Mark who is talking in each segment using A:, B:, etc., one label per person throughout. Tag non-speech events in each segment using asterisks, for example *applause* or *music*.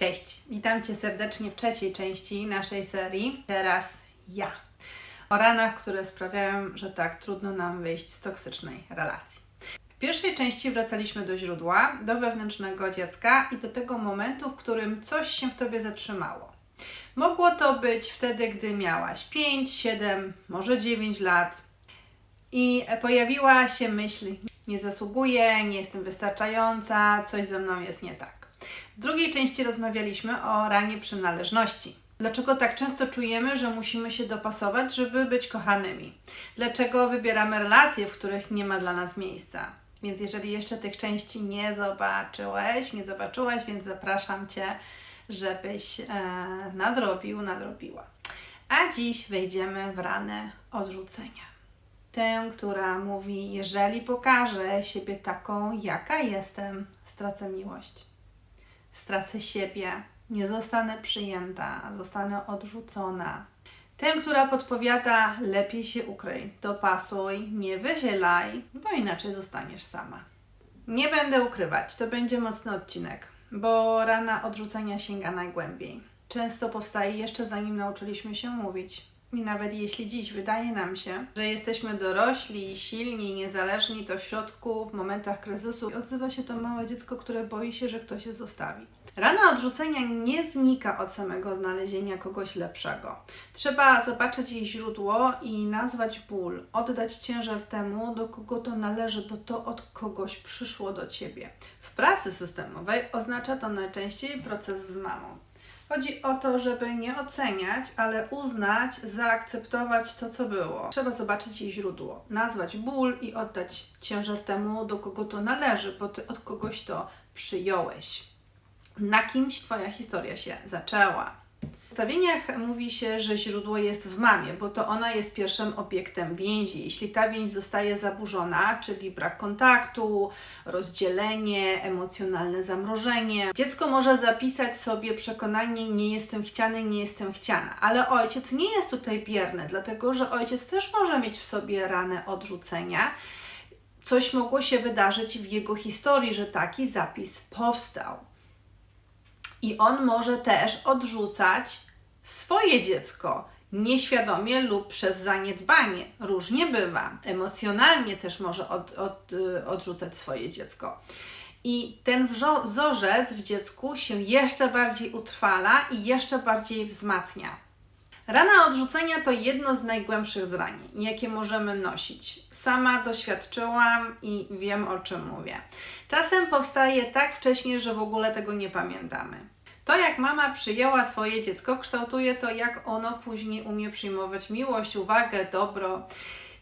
A: Cześć, witam Cię serdecznie w trzeciej części naszej serii. Teraz ja. O ranach, które sprawiają, że tak trudno nam wyjść z toksycznej relacji. W pierwszej części wracaliśmy do źródła, do wewnętrznego dziecka i do tego momentu, w którym coś się w Tobie zatrzymało. Mogło to być wtedy, gdy miałaś 5, 7, może 9 lat i pojawiła się myśl: nie zasługuję, nie jestem wystarczająca, coś ze mną jest nie tak. W drugiej części rozmawialiśmy o ranie przynależności. Dlaczego tak często czujemy, że musimy się dopasować, żeby być kochanymi? Dlaczego wybieramy relacje, w których nie ma dla nas miejsca? Więc jeżeli jeszcze tych części nie zobaczyłeś, nie zobaczyłaś, więc zapraszam Cię, żebyś e, nadrobił, nadrobiła. A dziś wejdziemy w ranę odrzucenia. Tę, która mówi: Jeżeli pokażę siebie taką, jaka jestem, stracę miłość stracę siebie, nie zostanę przyjęta, zostanę odrzucona. Tę, która podpowiada, lepiej się ukryj, dopasuj, nie wychylaj, bo inaczej zostaniesz sama. Nie będę ukrywać, to będzie mocny odcinek, bo rana odrzucenia sięga najgłębiej. Często powstaje jeszcze zanim nauczyliśmy się mówić. I nawet jeśli dziś wydaje nam się, że jesteśmy dorośli, silni, niezależni, to w środku, w momentach kryzysu odzywa się to małe dziecko, które boi się, że ktoś je zostawi. Rana odrzucenia nie znika od samego znalezienia kogoś lepszego. Trzeba zobaczyć jej źródło i nazwać ból, oddać ciężar temu, do kogo to należy, bo to od kogoś przyszło do ciebie. W pracy systemowej oznacza to najczęściej proces z mamą. Chodzi o to, żeby nie oceniać, ale uznać, zaakceptować to, co było. Trzeba zobaczyć jej źródło, nazwać ból i oddać ciężar temu, do kogo to należy, bo ty od kogoś to przyjąłeś. Na kimś Twoja historia się zaczęła. Ustawieniach mówi się, że źródło jest w mamie, bo to ona jest pierwszym obiektem więzi. Jeśli ta więź zostaje zaburzona, czyli brak kontaktu, rozdzielenie, emocjonalne zamrożenie, dziecko może zapisać sobie przekonanie: Nie jestem chciany, nie jestem chciana. Ale ojciec nie jest tutaj bierny, dlatego że ojciec też może mieć w sobie ranę odrzucenia. Coś mogło się wydarzyć w jego historii, że taki zapis powstał. I on może też odrzucać swoje dziecko nieświadomie lub przez zaniedbanie. Różnie bywa. Emocjonalnie też może od, od, y, odrzucać swoje dziecko. I ten wzorzec w dziecku się jeszcze bardziej utrwala i jeszcze bardziej wzmacnia. Rana odrzucenia to jedno z najgłębszych zranień, jakie możemy nosić. Sama doświadczyłam i wiem o czym mówię. Czasem powstaje tak wcześnie, że w ogóle tego nie pamiętamy. To, jak mama przyjęła swoje dziecko, kształtuje to, jak ono później umie przyjmować miłość, uwagę, dobro.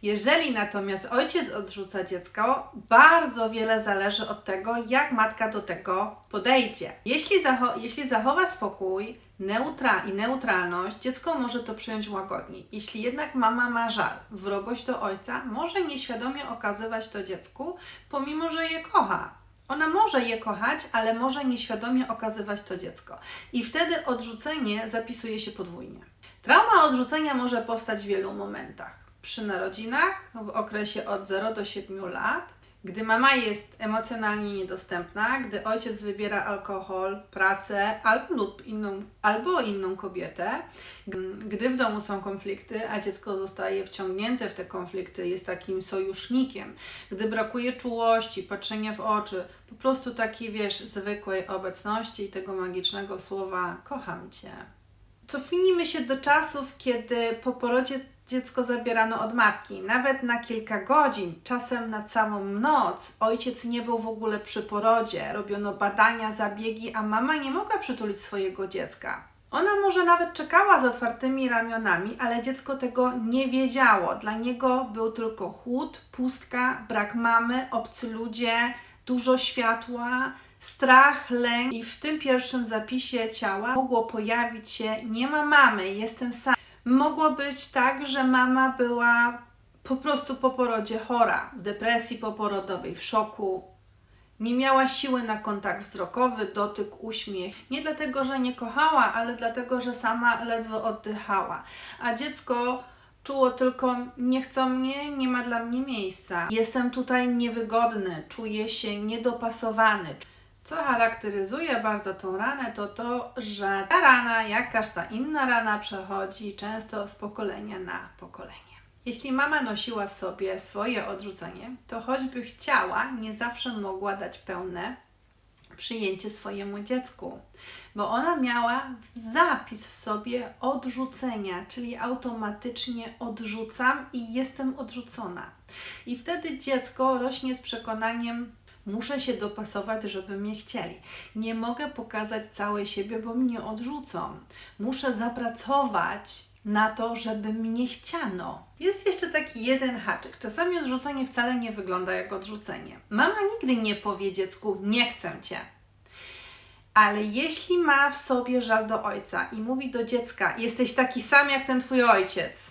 A: Jeżeli natomiast ojciec odrzuca dziecko, bardzo wiele zależy od tego, jak matka do tego podejdzie. Jeśli, zacho jeśli zachowa spokój neutra i neutralność, dziecko może to przyjąć łagodniej. Jeśli jednak mama ma żal, wrogość do ojca, może nieświadomie okazywać to dziecku, pomimo że je kocha. Ona może je kochać, ale może nieświadomie okazywać to dziecko. I wtedy odrzucenie zapisuje się podwójnie. Trauma odrzucenia może powstać w wielu momentach. Przy narodzinach, w okresie od 0 do 7 lat, gdy mama jest emocjonalnie niedostępna, gdy ojciec wybiera alkohol, pracę albo lub inną, albo inną kobietę, gdy w domu są konflikty, a dziecko zostaje wciągnięte w te konflikty, jest takim sojusznikiem, gdy brakuje czułości, patrzenia w oczy, po prostu takiej, wiesz, zwykłej obecności i tego magicznego słowa kocham Cię. Cofnijmy się do czasów, kiedy po porodzie dziecko zabierano od matki, nawet na kilka godzin, czasem na całą noc. Ojciec nie był w ogóle przy porodzie, robiono badania, zabiegi, a mama nie mogła przytulić swojego dziecka. Ona może nawet czekała z otwartymi ramionami, ale dziecko tego nie wiedziało. Dla niego był tylko chłód, pustka, brak mamy, obcy ludzie, dużo światła, strach, lęk i w tym pierwszym zapisie ciała mogło pojawić się nie ma mamy, jestem sam. Mogło być tak, że mama była po prostu po porodzie chora, w depresji poporodowej, w szoku. Nie miała siły na kontakt wzrokowy, dotyk, uśmiech. Nie dlatego, że nie kochała, ale dlatego, że sama ledwo oddychała. A dziecko czuło tylko: nie chcą mnie, nie ma dla mnie miejsca. Jestem tutaj niewygodny, czuję się niedopasowany. Co charakteryzuje bardzo tą ranę, to to, że ta rana, jak każda inna rana, przechodzi często z pokolenia na pokolenie. Jeśli mama nosiła w sobie swoje odrzucenie, to choćby chciała, nie zawsze mogła dać pełne przyjęcie swojemu dziecku, bo ona miała zapis w sobie odrzucenia, czyli automatycznie odrzucam i jestem odrzucona. I wtedy dziecko rośnie z przekonaniem, muszę się dopasować, żeby mnie chcieli. Nie mogę pokazać całej siebie, bo mnie odrzucą. Muszę zapracować na to, żeby mnie chciano. Jest jeszcze taki jeden haczyk. Czasami odrzucenie wcale nie wygląda jak odrzucenie. Mama nigdy nie powie dziecku: Nie chcę cię. Ale jeśli ma w sobie żal do ojca i mówi do dziecka: Jesteś taki sam jak ten twój ojciec,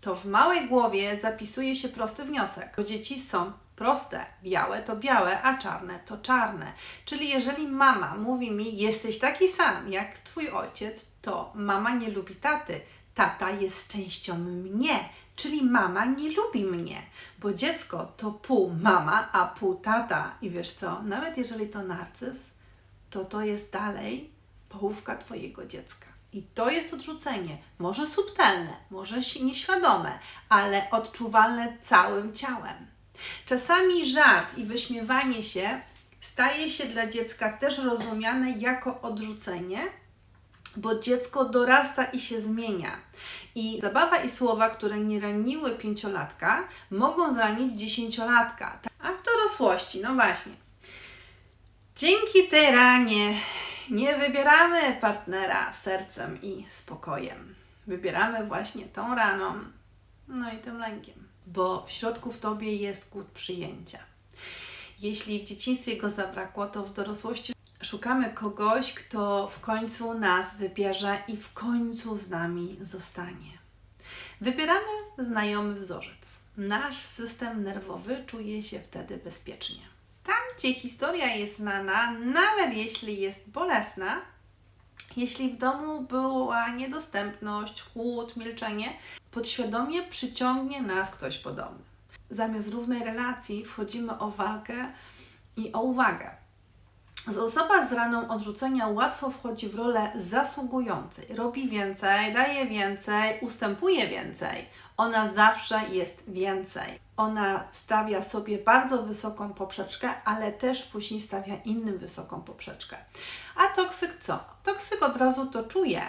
A: to w małej głowie zapisuje się prosty wniosek. Bo dzieci są proste. Białe to białe, a czarne to czarne. Czyli jeżeli mama mówi mi: Jesteś taki sam jak twój ojciec, to mama nie lubi taty. Tata jest częścią mnie, czyli mama nie lubi mnie, bo dziecko to pół mama, a pół tata. I wiesz co, nawet jeżeli to narcyz, to to jest dalej połówka Twojego dziecka. I to jest odrzucenie, może subtelne, może nieświadome, ale odczuwalne całym ciałem. Czasami żart i wyśmiewanie się staje się dla dziecka też rozumiane jako odrzucenie, bo dziecko dorasta i się zmienia. I zabawa i słowa, które nie raniły pięciolatka, mogą zranić dziesięciolatka. A w dorosłości, no właśnie, Dzięki tej ranie nie wybieramy partnera sercem i spokojem. Wybieramy właśnie tą raną, no i tym lękiem, bo w środku w tobie jest głód przyjęcia. Jeśli w dzieciństwie go zabrakło, to w dorosłości szukamy kogoś, kto w końcu nas wybierze i w końcu z nami zostanie. Wybieramy znajomy wzorzec. Nasz system nerwowy czuje się wtedy bezpiecznie. Tam, gdzie historia jest znana, nawet jeśli jest bolesna, jeśli w domu była niedostępność, chłód, milczenie, podświadomie przyciągnie nas ktoś podobny. Zamiast równej relacji wchodzimy o walkę i o uwagę. Osoba z raną odrzucenia łatwo wchodzi w rolę zasługującej. Robi więcej, daje więcej, ustępuje więcej. Ona zawsze jest więcej. Ona stawia sobie bardzo wysoką poprzeczkę, ale też później stawia innym wysoką poprzeczkę. A toksyk co? Toksyk od razu to czuje.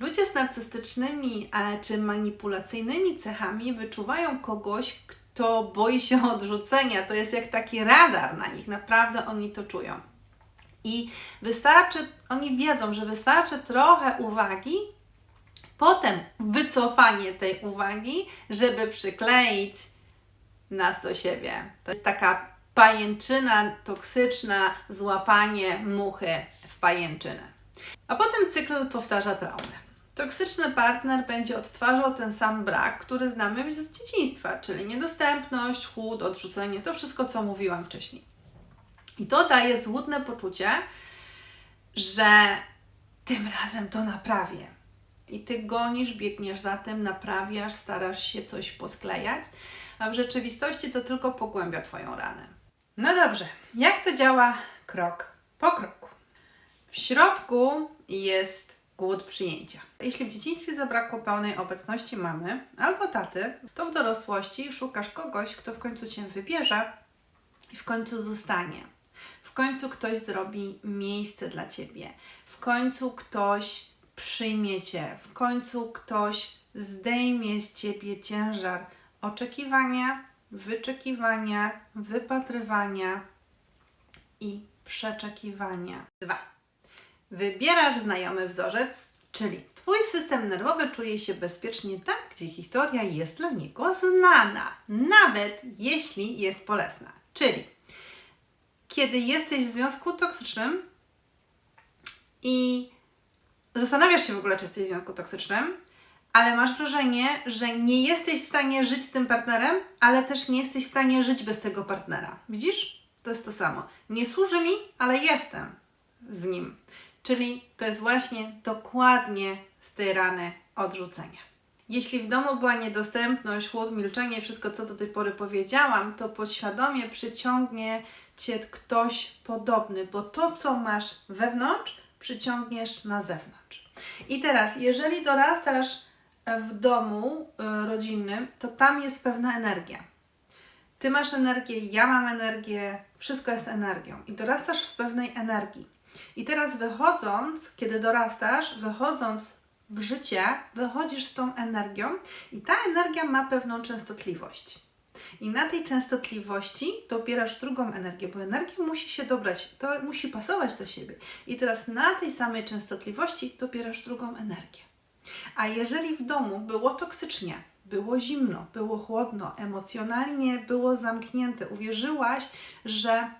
A: Ludzie z narcystycznymi czy manipulacyjnymi cechami wyczuwają kogoś, kto boi się *laughs* odrzucenia. To jest jak taki radar na nich. Naprawdę oni to czują. I wystarczy, oni wiedzą, że wystarczy trochę uwagi, potem wycofanie tej uwagi, żeby przykleić nas do siebie. To jest taka pajęczyna toksyczna, złapanie muchy w pajęczynę. A potem cykl powtarza traumę. Toksyczny partner będzie odtwarzał ten sam brak, który znamy z dzieciństwa, czyli niedostępność, chłód, odrzucenie, to wszystko, co mówiłam wcześniej. I to daje złudne poczucie, że tym razem to naprawię. I ty gonisz, biegniesz za tym, naprawiasz, starasz się coś posklejać, a w rzeczywistości to tylko pogłębia Twoją ranę. No dobrze, jak to działa krok po kroku? W środku jest głód przyjęcia. Jeśli w dzieciństwie zabrakło pełnej obecności mamy albo taty, to w dorosłości szukasz kogoś, kto w końcu Cię wybierze i w końcu zostanie. W końcu ktoś zrobi miejsce dla Ciebie. W końcu ktoś przyjmie Cię. W końcu ktoś zdejmie z Ciebie ciężar oczekiwania, wyczekiwania, wypatrywania i przeczekiwania. Dwa. Wybierasz znajomy wzorzec, czyli Twój system nerwowy czuje się bezpiecznie tam, gdzie historia jest dla niego znana, nawet jeśli jest bolesna. Czyli kiedy jesteś w związku toksycznym i zastanawiasz się w ogóle, czy jesteś w związku toksycznym, ale masz wrażenie, że nie jesteś w stanie żyć z tym partnerem, ale też nie jesteś w stanie żyć bez tego partnera. Widzisz? To jest to samo. Nie służy mi, ale jestem z nim. Czyli to jest właśnie dokładnie rany odrzucenia. Jeśli w domu była niedostępność, chłód, milczenie, wszystko co do tej pory powiedziałam, to podświadomie przyciągnie Cię ktoś podobny, bo to, co masz wewnątrz, przyciągniesz na zewnątrz. I teraz, jeżeli dorastasz w domu y, rodzinnym, to tam jest pewna energia. Ty masz energię, ja mam energię, wszystko jest energią i dorastasz w pewnej energii. I teraz wychodząc, kiedy dorastasz, wychodząc w życie, wychodzisz z tą energią i ta energia ma pewną częstotliwość. I na tej częstotliwości dobierasz drugą energię, bo energia musi się dobrać, to musi pasować do siebie. I teraz na tej samej częstotliwości dobierasz drugą energię. A jeżeli w domu było toksycznie, było zimno, było chłodno, emocjonalnie było zamknięte, uwierzyłaś, że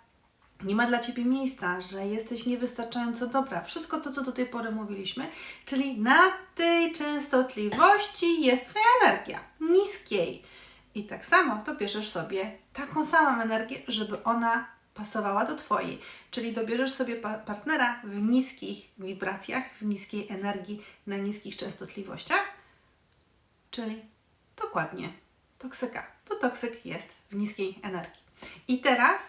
A: nie ma dla ciebie miejsca, że jesteś niewystarczająco dobra. Wszystko to, co do tej pory mówiliśmy, czyli na tej częstotliwości jest Twoja energia, niskiej. I tak samo to bierzesz sobie taką samą energię, żeby ona pasowała do Twojej. Czyli dobierzesz sobie pa partnera w niskich wibracjach, w niskiej energii, na niskich częstotliwościach, czyli dokładnie toksyka, bo toksyk jest w niskiej energii. I teraz,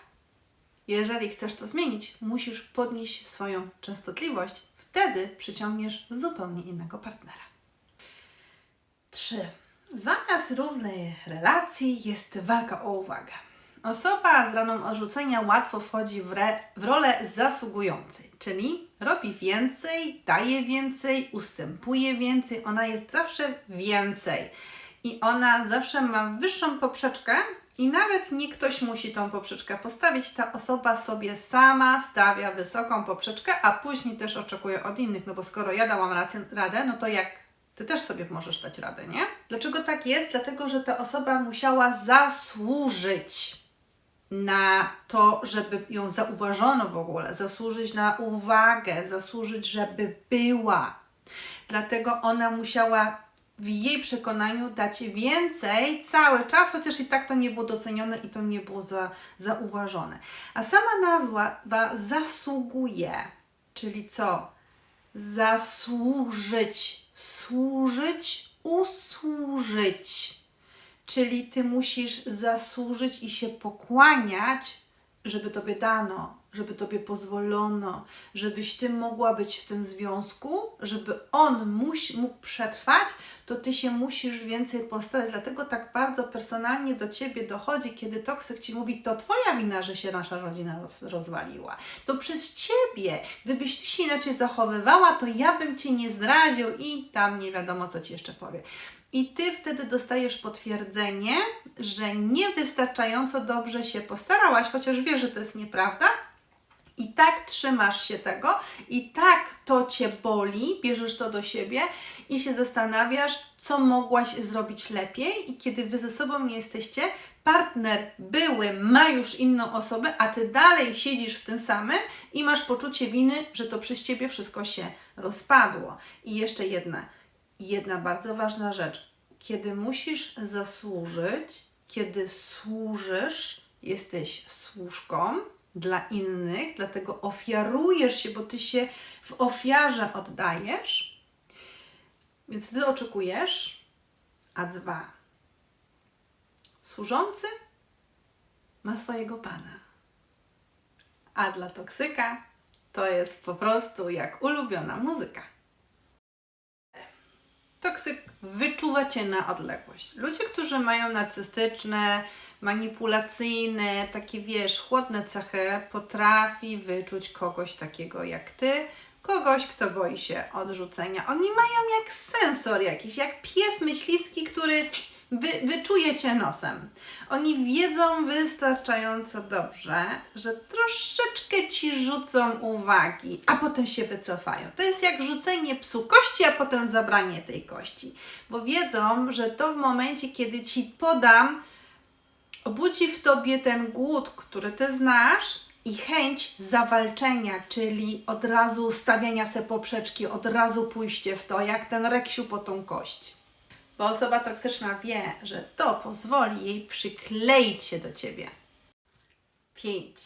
A: jeżeli chcesz to zmienić, musisz podnieść swoją częstotliwość, wtedy przyciągniesz zupełnie innego partnera. 3. Zamiast równej relacji jest walka o uwagę. Osoba z raną odrzucenia łatwo wchodzi w, re, w rolę zasługującej, czyli robi więcej, daje więcej, ustępuje więcej, ona jest zawsze więcej i ona zawsze ma wyższą poprzeczkę i nawet nie ktoś musi tą poprzeczkę postawić, ta osoba sobie sama stawia wysoką poprzeczkę, a później też oczekuje od innych, no bo skoro ja dałam rację, radę, no to jak ty też sobie możesz dać radę, nie? Dlaczego tak jest? Dlatego, że ta osoba musiała zasłużyć na to, żeby ją zauważono w ogóle, zasłużyć na uwagę, zasłużyć, żeby była. Dlatego ona musiała w jej przekonaniu dać więcej cały czas, chociaż i tak to nie było docenione i to nie było za, zauważone. A sama nazwa zasługuje, czyli co? Zasłużyć, służyć, usłużyć. Czyli ty musisz zasłużyć i się pokłaniać, żeby tobie dano, żeby tobie pozwolono, żebyś ty mogła być w tym związku, żeby on musi, mógł przetrwać, to ty się musisz więcej postarać. Dlatego tak bardzo personalnie do ciebie dochodzi, kiedy toksyk ci mówi, to twoja wina, że się nasza rodzina roz, rozwaliła. To przez ciebie. Gdybyś ty się inaczej zachowywała, to ja bym cię nie zdradził i tam nie wiadomo, co ci jeszcze powie. I ty wtedy dostajesz potwierdzenie, że niewystarczająco dobrze się postarałaś, chociaż wiesz, że to jest nieprawda, i tak trzymasz się tego, i tak to cię boli, bierzesz to do siebie i się zastanawiasz, co mogłaś zrobić lepiej. I kiedy wy ze sobą nie jesteście, partner były ma już inną osobę, a ty dalej siedzisz w tym samym i masz poczucie winy, że to przez ciebie wszystko się rozpadło. I jeszcze jedna, jedna bardzo ważna rzecz. Kiedy musisz zasłużyć, kiedy służysz, jesteś służką, dla innych, dlatego ofiarujesz się, bo ty się w ofiarze oddajesz, więc ty oczekujesz, a dwa, służący ma swojego pana, a dla toksyka to jest po prostu jak ulubiona muzyka. Toksyk wyczuwa cię na odległość. Ludzie, którzy mają narcystyczne, manipulacyjne, takie wiesz, chłodne cechy, potrafi wyczuć kogoś takiego jak ty, kogoś, kto boi się odrzucenia. Oni mają jak sensor jakiś, jak pies myśliski, który wy, wyczuje cię nosem. Oni wiedzą wystarczająco dobrze, że troszeczkę ci rzucą uwagi, a potem się wycofają. To jest jak rzucenie psu kości, a potem zabranie tej kości. Bo wiedzą, że to w momencie, kiedy ci podam, obudzi w tobie ten głód, który ty znasz, i chęć zawalczenia, czyli od razu stawiania se poprzeczki, od razu pójście w to, jak ten reksiu po tą kość. Bo osoba toksyczna wie, że to pozwoli jej przykleić się do ciebie. 5.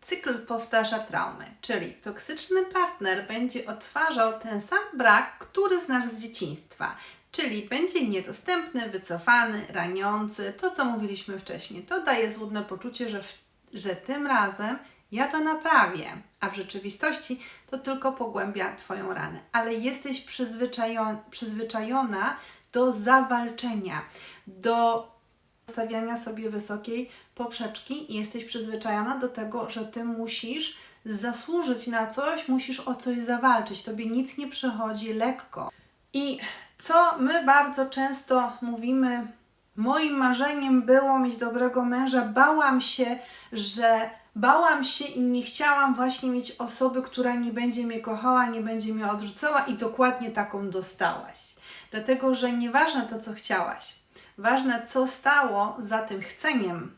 A: Cykl powtarza traumy, czyli toksyczny partner będzie odtwarzał ten sam brak, który znasz z dzieciństwa Czyli będzie niedostępny, wycofany, raniący, to co mówiliśmy wcześniej. To daje złudne poczucie, że, w, że tym razem ja to naprawię, a w rzeczywistości to tylko pogłębia Twoją ranę. Ale jesteś przyzwyczajon, przyzwyczajona do zawalczenia, do stawiania sobie wysokiej poprzeczki i jesteś przyzwyczajona do tego, że Ty musisz zasłużyć na coś, musisz o coś zawalczyć. Tobie nic nie przychodzi lekko. I co my bardzo często mówimy, moim marzeniem było mieć dobrego męża, bałam się, że bałam się i nie chciałam właśnie mieć osoby, która nie będzie mnie kochała, nie będzie mnie odrzucała i dokładnie taką dostałaś. Dlatego, że nieważne to, co chciałaś, ważne, co stało za tym chceniem,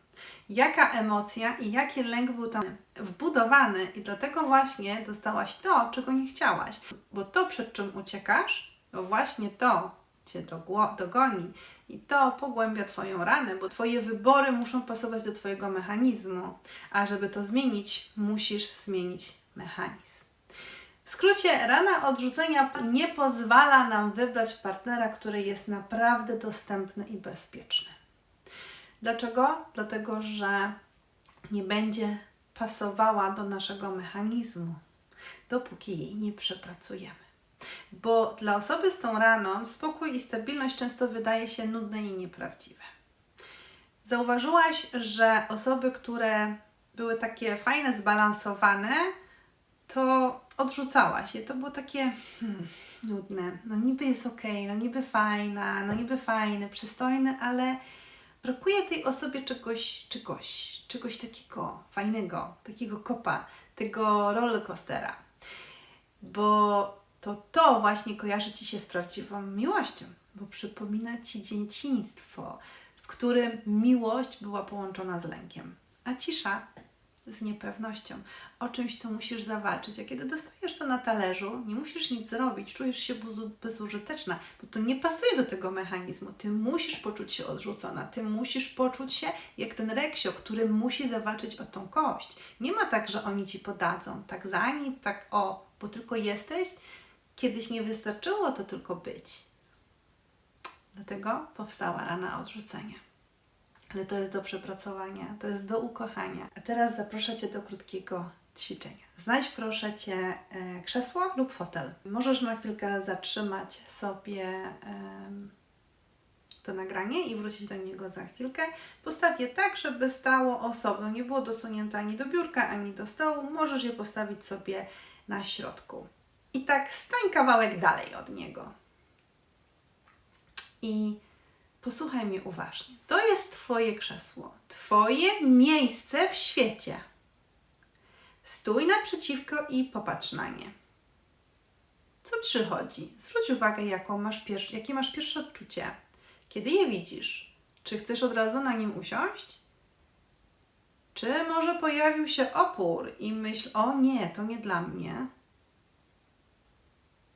A: jaka emocja i jaki lęk był tam wbudowany i dlatego właśnie dostałaś to, czego nie chciałaś. Bo to, przed czym uciekasz, to właśnie to Cię dogoni i to pogłębia Twoją ranę, bo Twoje wybory muszą pasować do Twojego mechanizmu, a żeby to zmienić, musisz zmienić mechanizm. W skrócie, rana odrzucenia nie pozwala nam wybrać partnera, który jest naprawdę dostępny i bezpieczny. Dlaczego? Dlatego, że nie będzie pasowała do naszego mechanizmu, dopóki jej nie przepracujemy. Bo dla osoby z tą raną spokój i stabilność często wydaje się nudne i nieprawdziwe. Zauważyłaś, że osoby, które były takie fajne, zbalansowane, to odrzucałaś je. To było takie hmm, nudne. No niby jest okej, no niby fajna, no niby fajny, przystojny, ale brakuje tej osobie czegoś, czegoś, czegoś takiego fajnego, takiego kopa, tego rollercoastera. Bo to to właśnie kojarzy Ci się z prawdziwą miłością, bo przypomina Ci dzieciństwo, w którym miłość była połączona z lękiem, a cisza z niepewnością, o czymś, co musisz zawalczyć. A kiedy dostajesz to na talerzu, nie musisz nic zrobić, czujesz się bezu- bezużyteczna, bo to nie pasuje do tego mechanizmu. Ty musisz poczuć się odrzucona, ty musisz poczuć się jak ten reksio, który musi zawalczyć o tą kość. Nie ma tak, że oni ci podadzą, tak za nic, tak o, bo tylko jesteś. Kiedyś nie wystarczyło to tylko być. Dlatego powstała rana odrzucenia. Ale to jest do przepracowania, to jest do ukochania. A teraz zaproszę Cię do krótkiego ćwiczenia. Znajdź proszę Cię e, krzesło lub fotel. Możesz na chwilkę zatrzymać sobie to nagranie i wrócić do niego za chwilkę. Postaw je tak, żeby stało osobno, nie było dosunięte ani do biurka, ani do stołu. Możesz je postawić sobie na środku. I tak stań kawałek dalej od niego. I posłuchaj mnie uważnie. To jest Twoje krzesło, Twoje miejsce w świecie. Stój naprzeciwko i popatrz na nie. Co przychodzi? Zwróć uwagę, jaką masz pier- jakie masz pierwsze odczucie. Kiedy je widzisz? Czy chcesz od razu na nim usiąść? Czy może pojawił się opór i myśl, o nie, to nie dla mnie?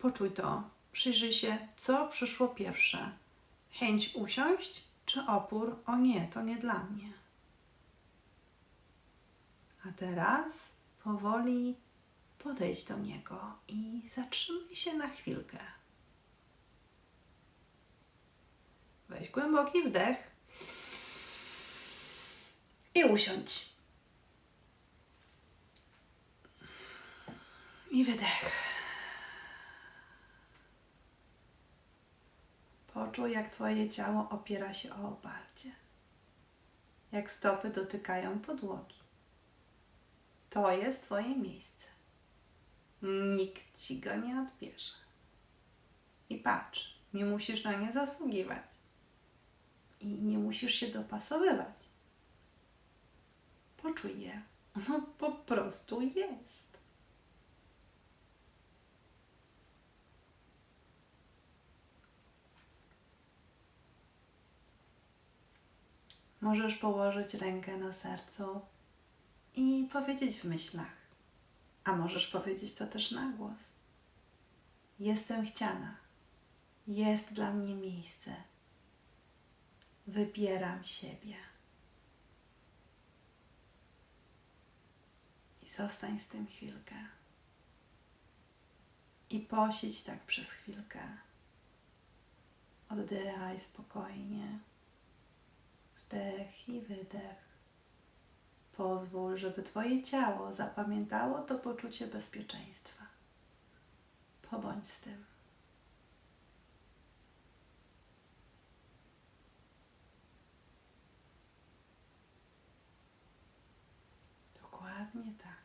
A: Poczuj to. Przyjrzyj się, co przyszło pierwsze. Chęć usiąść, czy opór, o nie, to nie dla mnie. A teraz powoli podejdź do niego i zatrzymaj się na chwilkę. Weź głęboki wdech i usiądź. I wydech. Poczuj, jak Twoje ciało opiera się o oparcie. Jak stopy dotykają podłogi. To jest Twoje miejsce. Nikt Ci go nie odbierze. I patrz, nie musisz na nie zasługiwać. I nie musisz się dopasowywać. Poczuj je. Ono po prostu jest. Możesz położyć rękę na sercu i powiedzieć w myślach, a możesz powiedzieć to też na głos. Jestem chciana. Jest dla mnie miejsce. Wybieram siebie. I zostań z tym chwilkę. I posiedź tak przez chwilkę. Oddychaj spokojnie. Wdech i wydech. Pozwól, żeby Twoje ciało zapamiętało to poczucie bezpieczeństwa. Pobądź z tym. Dokładnie tak.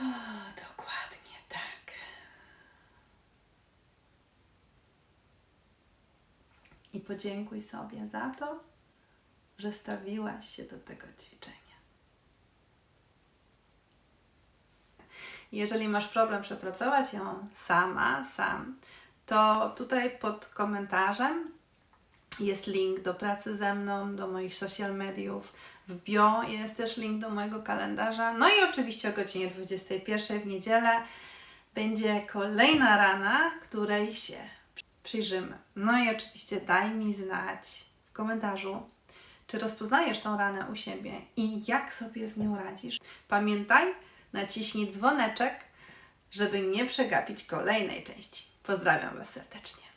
A: O, dokładnie tak. I podziękuj sobie za to, że stawiłaś się do tego ćwiczenia. Jeżeli masz problem przepracować ją sama, sam, to tutaj pod komentarzem jest link do pracy ze mną, do moich social mediów. W bio jest też link do mojego kalendarza. No i oczywiście o godzinie 21 w niedzielę będzie kolejna rana, której się przyjrzymy. No i oczywiście daj mi znać w komentarzu, czy rozpoznajesz tą ranę u siebie i jak sobie z nią radzisz. Pamiętaj, naciśnij dzwoneczek, żeby nie przegapić kolejnej części. Pozdrawiam Was serdecznie.